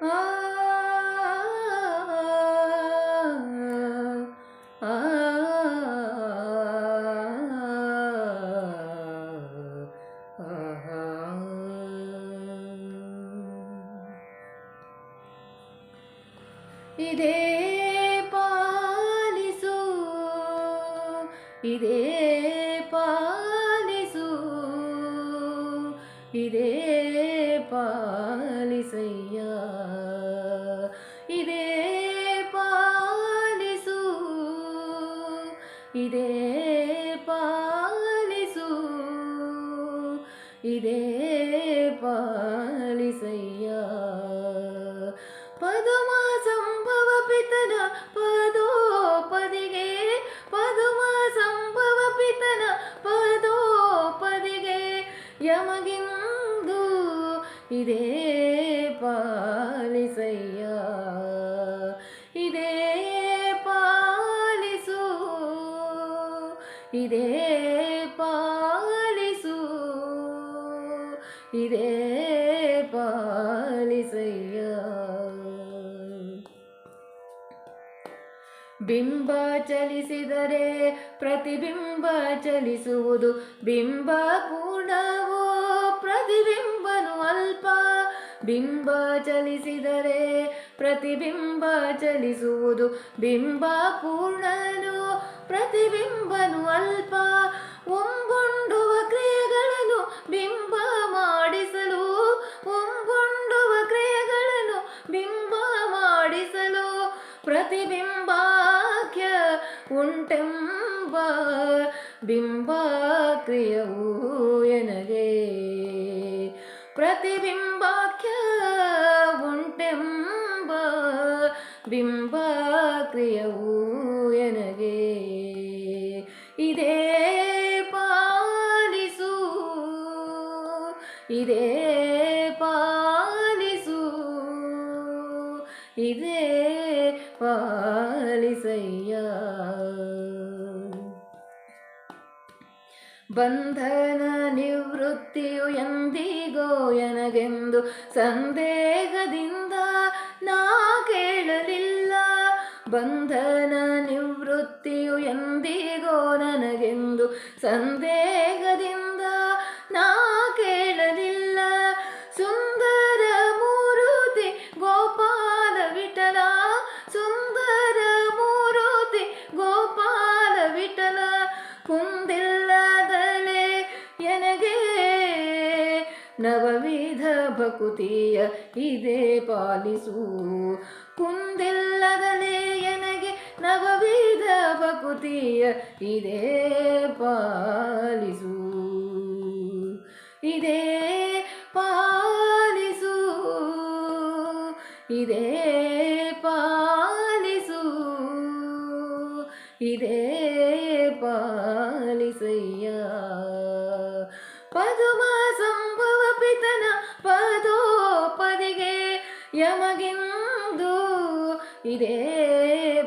ಆ ಆ ಇದೇ ಪಾಲಿಸು ಇದೇ ಪಾಲಿಸು ಇದೇ ಪಾಲಿಸು ಇದೇ ಪಾಲಿಸು, ಇದೇ ಪಾಲಿಸಯ್ಯ. ಪದುಮ ಸಂಭವ ಪಿತನ ಪದೋಪದಿಗೆ, ಪದುಮ ಸಂಭವ ಪಿತನ ಪದೋಪದಿಗೆ ಯಮಗಿಂದು ಪಾಲಿಸಯ್ಯ. ಇದೇ ಪಾಲಿಸು ಇದೇ ಪಾಲಿಸು, ಇದೇ ಪಾಲಿಸಯ್ಯ. ಬಿಂಬ ಚಲಿಸಿದರೆ ಪ್ರತಿಬಿಂಬ ಚಲಿಸುವುದು, ಬಿಂಬ ಪೂರ್ಣವೋ ಪ್ರತಿಬಿಂಬನು ಅಲ್ಪ. ಬಿಂಬ ಚಲಿಸಿದರೆ ಪ್ರತಿಬಿಂಬ ಚಲಿಸುವುದು ಬಿಂಬ ಪೂರ್ಣನು, ಪ್ರತಿಬಿಂಬನು ಅಲ್ಪ. ಒಂಬೊಂಡುವ ಕ್ರಿಯೆಗಳನ್ನು ಬಿಂಬ ಮಾಡಿಸಲು ಒಂಬೊಂಡುವ ಕ್ರಿಯೆಗಳನ್ನು ಬಿಂಬ ಮಾಡಿಸಲು ಪ್ರತಿಬಿಂಬಾಖ್ಯ ಉಂಟೆಂಬ ಬಿಂಬ ಕ್ರಿಯವು ಎನಗೆ. ಬಿಂಬ ಕ್ರಿಯವು ಎನಗೆ. ಇದೇ ಪಾಲಿಸು ಇದೇ ಪಾಲಿಸು, ಇದೇ ಪಾಲಿಸಯ್ಯ. ಬಂಧನ ನಿವೃತ್ತಿಯು ಎಂದಿಗೋ ಎನಗೆಂದು ಸಂದೇಹದಿಂದ ನಾ ಬಂಧನ ನಿವೃತ್ತಿಯು ಎಂದಿಗೋ ನನಗೆಂದು ಸಂದೇಹದಿಂದ ನಾ ಕೇಳಲಿಲ್ಲ. ಸುಂದರ ಮೂರುತಿ ಗೋಪಾಲ ವಿಠಲ, ಸುಂದರ ಮೂರುತಿ ಗೋಪಾಲ ವಿಠಲ, ಕುಂದಿಲ್ಲದಲೆ ಎನಗೆ ನವವಿಧ ಭಕುತಿಯ ಇದೇ ಪಾಲಿಸು. ಕುಂದಿಲ್ಲದಲೆ ನವವಿಧ ಭಕುತಿಯ ಇದೇ ಪಾಲಿಸು. ಇದೇ ಪಾಲಿಸು. ಇದೇ ಪಾಲಿಸು. ಇದೇ ಪಾಲಿಸಯ್ಯ. ಪದುಮ ಸಂಭವ ಪಿತನ ಪದೋಪದಿಗೆ ಯಮಗಿಂದು ఇదే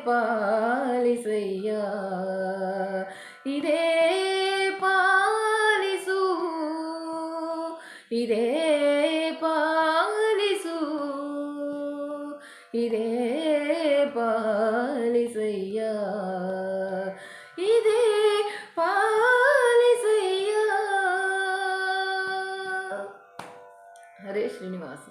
పాలిసయ్యా ఇదే పాలిసు ఇదే పాలిసు ఇదే పాలిసయ్యా ఇదే పాలిసయ్యా హరే శ్రీనివాస